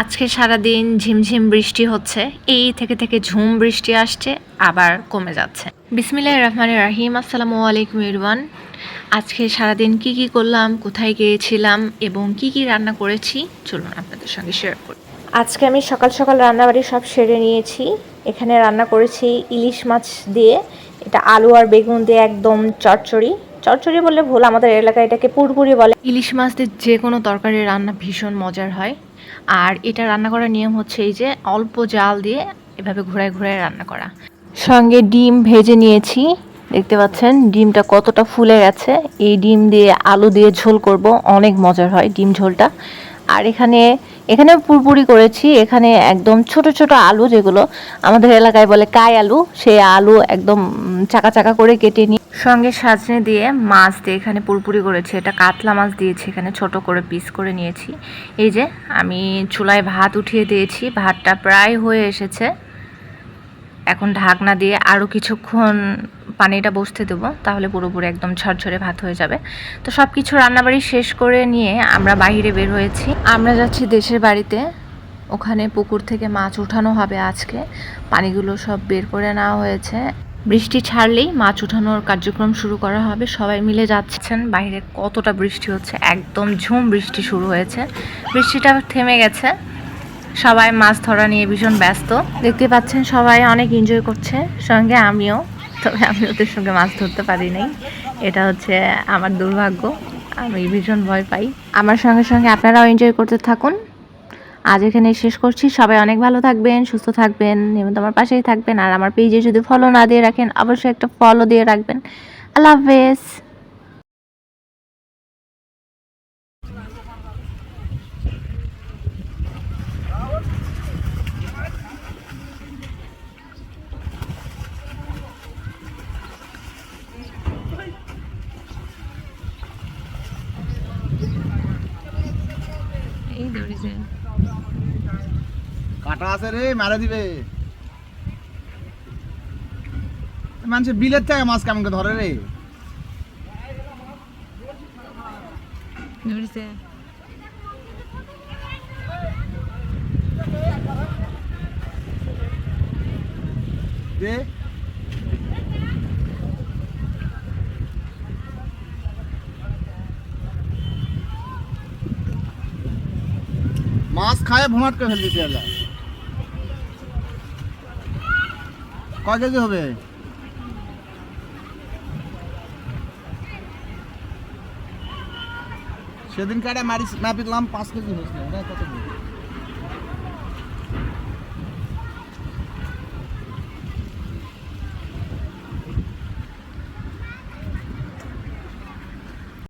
আজকে সারাদিন ঝিমঝিম বৃষ্টি হচ্ছে, এই থেকে থেকে ঝুম বৃষ্টি আসছে, আবার কমে যাচ্ছে। বিসমিল্লাহ রহমান রাহিম, আসসালামু আলাইকুম ইরওয়ান আজকে সারাদিন কি কি করলাম, কোথায় গিয়েছিলাম এবং কি কি রান্না করেছি, চলুন আপনাদের সঙ্গে শেয়ার করি। আজকে আমি সকাল সকাল রান্নাবাড়ি সব সেরে নিয়েছি। এখানে রান্না করেছি ইলিশ মাছ দিয়ে, এটা আলু আর বেগুন দিয়ে একদম চচ্চড়ি। চচ্চড়ি বললে ভুল, আমাদের এলাকায় এটাকে পুরপুরি বলে। ইলিশ মাছ দিয়ে যে কোনো তরকারি রান্না ভীষণ মজার হয়। আর এটা রান্না করার নিয়ম হচ্ছে এই যে, অল্প জাল দিয়ে এভাবে ঘোরায় ঘোরায় রান্না করা। সঙ্গে ডিম ভেজে নিয়েছি। দেখতে পাচ্ছেন, ডিমটা কতটা ফুলে গেছে। এই ডিম দিয়ে আলু দিয়ে ঝোল করব, অনেক মজার হয় ডিম ঝোলটা। আর এখানে এখানে পুরপুরি করেছি, এখানে একদম ছোট ছোট আলু যেগুলো আমাদের এলাকায় বলে কাই আলু, সেই আলু একদম চাকা চাকা করে কেটে নিয়ে সঙ্গে সাজনে দিয়ে মাছ দিয়ে এখানে পুরপুরি করেছি। এটা কাতলা মাছ দিয়েছি, এখানে ছোট করে পিস করে নিয়েছি। এই যে আমি চুলায় ভাত উঠিয়ে দিয়েছি, ভাতটা প্রায় হয়ে এসেছে। এখন ঢাকনা দিয়ে আরও কিছুক্ষণ পানিটা বসতে দেবো, তাহলে পুরোপুরি একদম ঝরঝরে ভাত হয়ে যাবে। তো সব কিছু রান্নাবাড়ি শেষ করে নিয়ে আমরা বাইরে বের হয়েছি। আমরা যাচ্ছি দেশের বাড়িতে। ওখানে পুকুর থেকে মাছ উঠানো হবে আজকে। পানিগুলো সব বের করে নেওয়া হয়েছে। বৃষ্টি ছাড়লেই মাছ উঠানোর কার্যক্রম শুরু করা হবে। সবাই মিলে যাচ্ছেন। বাইরে কতটা বৃষ্টি হচ্ছে? একদম ঝুম বৃষ্টি শুরু হয়েছে। বৃষ্টিটা থেমে গেছে। সবাই মাছ ধরা নিয়ে ভীষণ ব্যস্ত। দেখতে পাচ্ছেন সবাই অনেক এনজয় করছে। সঙ্গে আমিও। তবে আমি ওদের সঙ্গে মাছ ধরতে পারি নাই। এটা হচ্ছে আমার দুর্ভাগ্য। আমি ভীষণ ভয় পাই। আমার সঙ্গে সঙ্গে আপনারাও এনজয় করতে থাকুন। আজ এখানে শেষ করছি। সবাই অনেক ভালো থাকবেন, সুস্থ থাকবেন, নিয়মিত আমার পাশেই থাকবেন। আর আমার পেজে যদি ফলো না দিয়ে রাখেন, অবশ্যই একটা ফলো দিয়ে রাখবেন। আল্লাহ হাফেজ। এই ধরেছে কাটা আছে রে মারা দিবে। মানুষের বিলের থেকে মাছ কেমন করে ধরে রে? ধরেছে দে। মাছ খায় ভোমাট করে তুই এলা। কয় কেজি হবে সেদিন কাটা মারি মাপিলাম পাঁচ কেজি হয়েছিল কত?